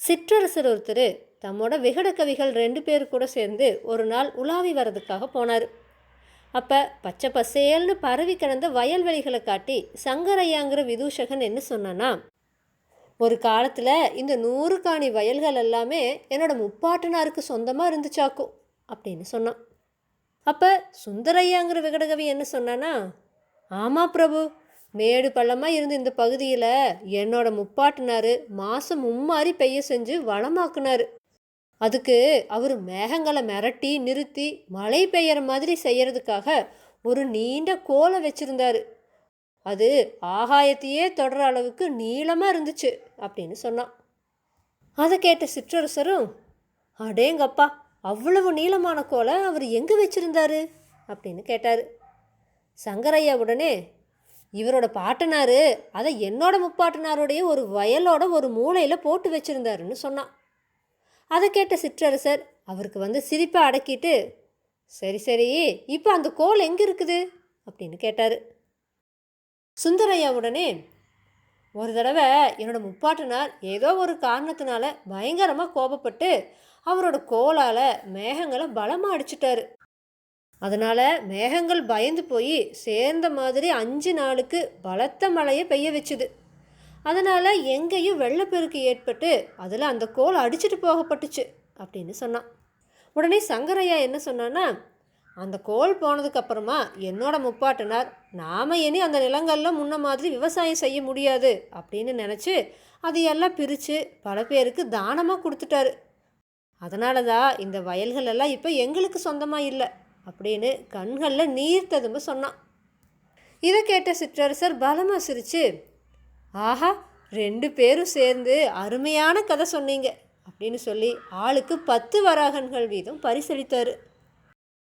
சிற்றரசர் ஒருத்தர் தம்மோட விகட கவிகள் ரெண்டு பேர் கூட சேர்ந்து ஒரு நாள் உலாவி வர்றதுக்காக போனார். அப்போ பச்சை பசேல்னு பரவி கிடந்த வயல்வெளிகளை காட்டி சங்கரையாங்கிற விதூஷகன் என்ன சொன்னான்னா ஒரு காலத்தில் இந்த நூறு காணி வயல்கள் எல்லாமே என்னோட முப்பாட்டனாருக்கு சொந்தமாக இருந்துச்சாக்கும் அப்படின்னு சொன்னான். அப்போ சுந்தரையாங்கிற விகடகவி என்ன சொன்னானா ஆமாம் பிரபு மேடு பள்ளமாக இருந்த இந்த பகுதியில் என்னோட முப்பாட்டினார் மாதம் மும்மாறி பெய்ய செஞ்சு வளமாக்குனார். அதுக்கு அவர் மேகங்களை மிரட்டி நிறுத்தி மழை பெய்யற மாதிரி செய்யறதுக்காக ஒரு நீண்ட கோலை வச்சுருந்தாரு. அது ஆகாயத்தையே தொடர அளவுக்கு நீளமாக இருந்துச்சு அப்படின்னு சொன்னான். அதை கேட்ட சிற்றரசரும் அடேங்கப்பா அவ்வளவு நீளமான கோலை அவர் எங்கே வச்சிருந்தாரு? அப்படின்னு கேட்டார். சங்கரையா உடனே இவரோட பாட்டனாரு அதை என்னோட முப்பாட்டனாருடைய ஒரு வயலோட ஒரு மூலையில் போட்டு வச்சுருந்தாருன்னு சொன்னான். அதை கேட்ட சிற்றரசர் அவருக்கு வந்து சிரிப்பை அடக்கிட்டு சரி சரி இப்போ அந்த கோல் எங்கே இருக்குது? அப்படின்னு கேட்டார். சுந்தரையா உடனே ஒரு தடவை என்னோட முப்பாட்டனார் ஏதோ ஒரு காரணத்தினால பயங்கரமாக கோபப்பட்டு அவரோட கோலால் மேகங்களை பலமாக அடிச்சிட்டாரு. அதனால் மேகங்கள் பயந்து போய் சேர்ந்த மாதிரி அஞ்சு நாளுக்கு பலத்த மழையை பெய்ய வச்சுது. அதனால் எங்கேயும் வெள்ளப்பெருக்கு ஏற்பட்டு அதில் அந்த கோல் அடிச்சிட்டு போகப்பட்டுச்சு அப்படின்னு சொன்னான். உடனே சங்கரையா என்ன சொன்னான்னா அந்த கோல் போனதுக்கப்புறமா என்னோட முப்பாட்டனார் நாம் இனி அந்த நிலங்களில் முன்ன மாதிரி விவசாயம் செய்ய முடியாது அப்படின்னு நினச்சி அதையெல்லாம் பிரித்து பல பேருக்கு தானமாக கொடுத்துட்டாரு. அதனால தான் இந்த வயல்கள் எல்லாம் இப்போ எங்களுக்கு சொந்தமாக இல்லை. அப்படின்னு கண்களில் நீர் ததும்ப சொன்னான். இதை கேட்ட சிற்றரசர் பலமாக சிரிச்சு ஆஹா ரெண்டு பேரும் சேர்ந்து அருமையான கதை சொன்னீங்க அப்படின்னு சொல்லி ஆளுக்கு பத்து வராகன்கள் வீதம் பரிசளித்தார்.